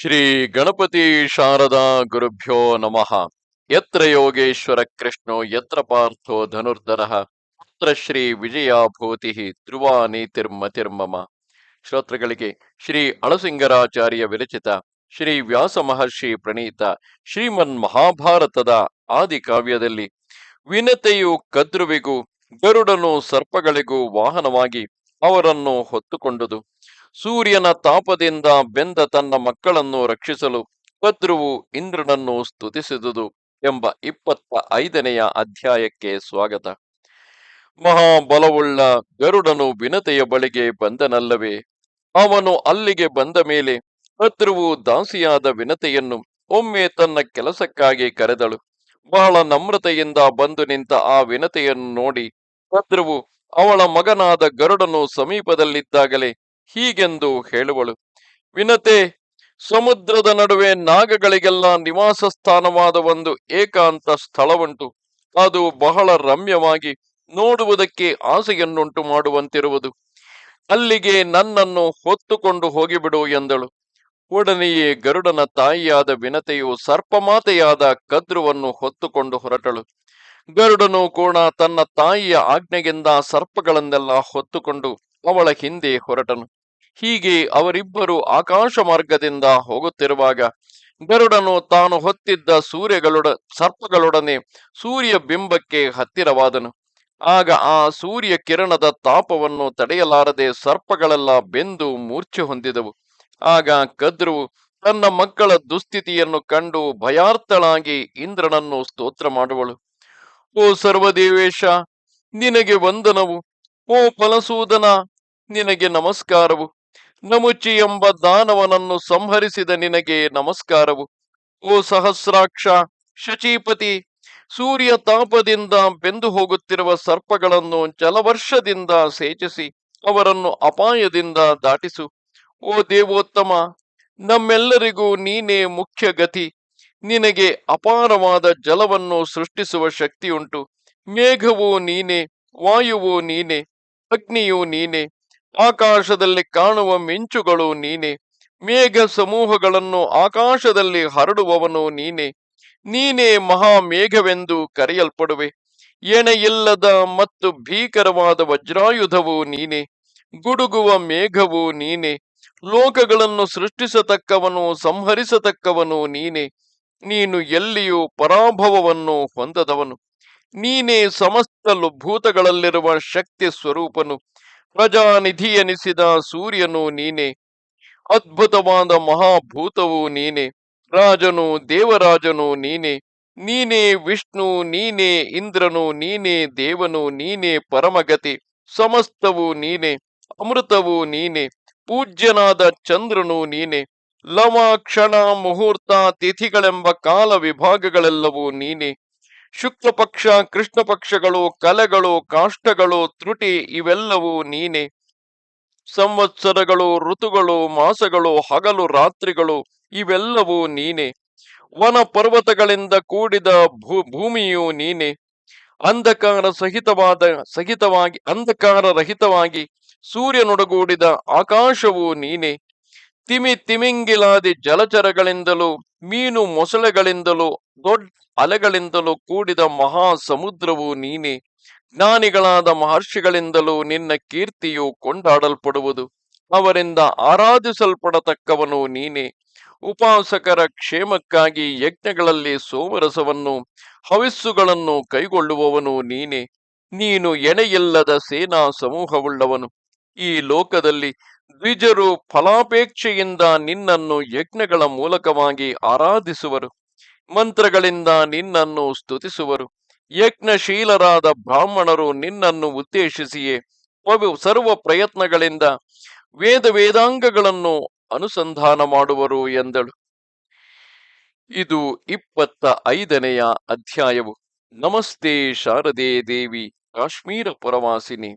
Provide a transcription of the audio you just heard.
ಶ್ರೀ ಗಣಪತಿ ಶಾರದಾ ಗುರುಭ್ಯೋ ನಮಃ. ಯತ್ರ ಯೋಗೇಶ್ವರ ಕೃಷ್ಣೋ, ಯತ್ರ ಪಾರ್ಥೋ ಧನುರ್ಧರ, ಪುತ್ರ ಶ್ರೀ ವಿಜಯಾಭೂತಿ ಧ್ರುವ ನೀತಿರ್ಮತಿರ್ಮಮ ಶ್ರೋತ್ರಗಳಿಗೆ ಶ್ರೀ ಅಳಸಿಂಗರಾಚಾರ್ಯ ವಿರಚಿತ, ಶ್ರೀ ವ್ಯಾಸ ಮಹರ್ಷಿ ಪ್ರಣೀತ, ಶ್ರೀಮನ್ ಮಹಾಭಾರತದ ಆದಿ ಕಾವ್ಯದಲ್ಲಿ ವಿನತೆಯು ಕದ್ರುವಿಗೂ, ಗರುಡನು ಸರ್ಪಗಳಿಗೂ ವಾಹನವಾಗಿ ಅವರನ್ನು ಹೊತ್ತುಕೊಂಡುದು. ಸೂರ್ಯನ ತಾಪದಿಂದ ಬೆಂದ ತನ್ನ ಮಕ್ಕಳನ್ನು ರಕ್ಷಿಸಲು ಭದ್ರುವು ಇಂದ್ರನನ್ನು ಸ್ತುತಿಸಿದುದು ಎಂಬ ಇಪ್ಪತ್ತ ಐದನೆಯ ಅಧ್ಯಾಯಕ್ಕೆ ಸ್ವಾಗತ. ಮಹಾಬಲವುಳ್ಳ ಗರುಡನು ವಿನತೆಯ ಬಳಿಗೆ ಬಂದನಲ್ಲವೇ? ಅವನು ಅಲ್ಲಿಗೆ ಬಂದ ಮೇಲೆ ಭದ್ರುವು ದಾಸಿಯಾದ ವಿನತೆಯನ್ನು ಒಮ್ಮೆ ತನ್ನ ಕೆಲಸಕ್ಕಾಗಿ ಕರೆದಳು. ಬಹಳ ನಮ್ರತೆಯಿಂದ ಬಂದು ನಿಂತ ಆ ವಿನತೆಯನ್ನು ನೋಡಿ ಕದ್ರುವು ಅವಳ ಮಗನಾದ ಗರುಡನು ಸಮೀಪದಲ್ಲಿದ್ದಾಗಲೇ ಹೀಗೆಂದು ಹೇಳುವಳು. ವಿನತೆ, ಸಮುದ್ರದ ನಡುವೆ ನಾಗಗಳಿಗೆಲ್ಲ ನಿವಾಸ ಸ್ಥಾನವಾದ ಒಂದು ಏಕಾಂತ ಸ್ಥಳವುಂಟು. ಅದು ಬಹಳ ರಮ್ಯವಾಗಿ ನೋಡುವುದಕ್ಕೆ ಆಸೆಯನ್ನುಂಟು ಮಾಡುವಂತಿರುವುದು. ಅಲ್ಲಿಗೆ ನನ್ನನ್ನು ಹೊತ್ತುಕೊಂಡು ಹೋಗಿಬಿಡು ಎಂದಳು. ಒಡನೆಯೇ ಗರುಡನ ತಾಯಿಯಾದ ವಿನತೆಯು ಸರ್ಪಮಾತೆಯಾದ ಕದ್ರುವನ್ನು ಹೊತ್ತುಕೊಂಡು ಹೊರಟಳು. ಗರುಡನು ಕೂಡ ತನ್ನ ತಾಯಿಯ ಆಜ್ಞೆಗಿಂದ ಸರ್ಪಗಳನ್ನೆಲ್ಲ ಹೊತ್ತುಕೊಂಡು ಅವಳ ಹಿಂದೆ ಹೊರಟನು. ಹೀಗೆ ಅವರಿಬ್ಬರು ಆಕಾಶ ಮಾರ್ಗದಿಂದ ಹೋಗುತ್ತಿರುವಾಗ ಗರುಡನು ತಾನು ಹೊತ್ತಿದ್ದ ಸೂರ್ಯಗಳೊಡ, ಸರ್ಪಗಳೊಡನೆ ಸೂರ್ಯ ಬಿಂಬಕ್ಕೆ ಹತ್ತಿರವಾದನು. ಆಗ ಆ ಸೂರ್ಯ ಕಿರಣದ ತಾಪವನ್ನು ತಡೆಯಲಾರದೆ ಸರ್ಪಗಳೆಲ್ಲ ಬೆಂದು ಮೂರ್ಛೆ ಹೊಂದಿದವು. ಆಗ ಕದ್ರು ತನ್ನ ಮಕ್ಕಳ ದುಸ್ಥಿತಿಯನ್ನು ಕಂಡು ಭಯಾರ್ಥಳಾಗಿ ಇಂದ್ರನನ್ನು ಸ್ತೋತ್ರ ಮಾಡುವಳು. ಓ ಸರ್ವದೇವೇಶ, ನಿನಗೆ ವಂದನವು. ಓ ಫಲಸೂದನ, ನಿನಗೆ ನಮಸ್ಕಾರವು. ನಮುಚಿ ಎಂಬ ದಾನವನನ್ನು ಸಂಹರಿಸಿದ ನಿನಗೆ ನಮಸ್ಕಾರವು. ಓ ಸಹಸ್ರಾಕ್ಷ, ಶಚೀಪತಿ, ಸೂರ್ಯ ತಾಪದಿಂದ ಬೆಂದು ಹೋಗುತ್ತಿರುವ ಸರ್ಪಗಳನ್ನು ಜಲವರ್ಷದಿಂದ ಸೇಚಿಸಿ ಅವರನ್ನು ಅಪಾಯದಿಂದ ದಾಟಿಸು. ಓ ದೇವೋತ್ತಮ, ನಮ್ಮೆಲ್ಲರಿಗೂ ನೀನೇ ಮುಖ್ಯ ಗತಿ ನಿನಗೆ ಅಪಾರವಾದ ಜಲವನ್ನು ಸೃಷ್ಟಿಸುವ ಶಕ್ತಿಯುಂಟು. ಮೇಘವು ನೀನೆ, ವಾಯುವು ನೀನೆ, ಅಗ್ನಿಯು ನೀನೆ, ಆಕಾಶದಲ್ಲಿ ಕಾಣುವ ಮಿಂಚುಗಳು ನೀನೆ ಮೇಘ ಸಮೂಹಗಳನ್ನು ಆಕಾಶದಲ್ಲಿ ಹರಡುವವನು ನೀನೆ. ನೀನೇ ಮಹಾ ಮೇಘವೆಂದು ಕರೆಯಲ್ಪಡುವೆ. ಎಣೆಯಿಲ್ಲದ ಮತ್ತು ಭೀಕರವಾದ ವಜ್ರಾಯುಧವು ನೀನೆ, ಗುಡುಗುವ ಮೇಘವು ನೀನೆ ಲೋಕಗಳನ್ನು ಸೃಷ್ಟಿಸತಕ್ಕವನು, ಸಂಹರಿಸತಕ್ಕವನು ನೀನೆ. ನೀನು ಎಲ್ಲಿಯೂ ಪರಾಭವವನ್ನು ಹೊಂದದವನು. ನೀನೇ ಸಮಸ್ತ ಭೂತಗಳಲ್ಲಿರುವ ಶಕ್ತಿ ಸ್ವರೂಪನು. ಪ್ರಜಾನಿಧಿ ಎನಿಸಿದ ಸೂರ್ಯನು ನೀನೆ. ಅದ್ಭುತವಾದ ಮಹಾಭೂತವು ನೀನೆ. ರಾಜನು ದೇವರಾಜನು ನೀನೆ. ನೀನೇ ವಿಷ್ಣು, ನೀನೇ ಇಂದ್ರನು, ನೀನೇ ದೇವನು, ನೀನೇ ಪರಮಗತಿ. ಸಮಸ್ತವು ನೀನೆ. ಅಮೃತವು ನೀನೆ. ಪೂಜ್ಯನಾದ ಚಂದ್ರನು ನೀನೆ. ಲವ ಕ್ಷಣ ಮುಹೂರ್ತ ತಿಥಿಗಳೆಂಬ ಕಾಲ ವಿಭಾಗಗಳೆಲ್ಲವೂ ನೀನೆ. ಶುಕ್ಲ ಪಕ್ಷ ಕೃಷ್ಣ ಪಕ್ಷಗಳು ಕಲೆಗಳು, ಕಾಷ್ಟಗಳು, ತ್ರುಟಿ ಇವೆಲ್ಲವೂ ನೀನೆ. ಸಂವತ್ಸರಗಳು, ಋತುಗಳು, ಮಾಸಗಳು, ಹಗಲು, ರಾತ್ರಿಗಳು ಇವೆಲ್ಲವೂ ನೀನೆ. ವನ ಪರ್ವತಗಳಿಂದ ಕೂಡಿದ ಭೂ, ಭೂಮಿಯು ನೀನೆ. ಅಂಧಕಾರ ಸಹಿತವಾದ, ಸಹಿತವಾಗಿ, ಅಂಧಕಾರ ರಹಿತವಾಗಿ ಸೂರ್ಯನೊಡಗೂಡಿದ ಆಕಾಶವು ನೀನೆ. ತಿಮಿ ತಿಮಿಂಗಿಲಾದಿ ಜಲಚರಗಳಿಂದಲೂ, ಮೀನು ಮೊಸಳೆಗಳಿಂದಲೂ ದೊಡ್ಡ ಅಲೆಗಳಿಂದಲೂ ಕೂಡಿದ ಮಹಾ ಸಮುದ್ರವು ನೀನೆ. ಜ್ಞಾನಿಗಳಾದ ಮಹರ್ಷಿಗಳಿಂದಲೂ ನಿನ್ನ ಕೀರ್ತಿಯು ಕೊಂಡಾಡಲ್ಪಡುವುದು. ಅವರಿಂದ ಆರಾಧಿಸಲ್ಪಡತಕ್ಕವನು ನೀನೆ. ಉಪಾಸಕರ ಕ್ಷೇಮಕ್ಕಾಗಿ ಯಜ್ಞಗಳಲ್ಲಿ ಸೋಮರಸವನ್ನು, ಹವಿಸ್ಸುಗಳನ್ನು ಕೈಗೊಳ್ಳುವವನು ನೀನೆ. ನೀನು ಎಣೆಯಿಲ್ಲದ ಸೇನಾ ಸಮೂಹವುಳ್ಳವನು. ಈ ಲೋಕದಲ್ಲಿ ದ್ವಿಜರು ಫಲಾಪೇಕ್ಷೆಯಿಂದ ನಿನ್ನನ್ನು ಯಜ್ಞಗಳ ಮೂಲಕವಾಗಿ ಆರಾಧಿಸುವರು. ಮಂತ್ರಗಳಿಂದ ನಿನ್ನನ್ನು ಸ್ತುತಿಸುವರು. ಯಜ್ಞಶೀಲರಾದ ಬ್ರಾಹ್ಮಣರು ನಿನ್ನನ್ನು ಉದ್ದೇಶಿಸಿಯೇ ಸರ್ವ ಪ್ರಯತ್ನಗಳಿಂದ ವೇದ ವೇದಾಂಗಗಳನ್ನು ಅನುಸಂಧಾನ ಮಾಡುವರು ಎಂದಳು. ಇದು ಇಪ್ಪತ್ತ ಐದನೆಯ ಅಧ್ಯಾಯವು. ನಮಸ್ತೆ ಶಾರದೆ ದೇವಿ, ಕಾಶ್ಮೀರ ಪುರವಾಸಿನಿ.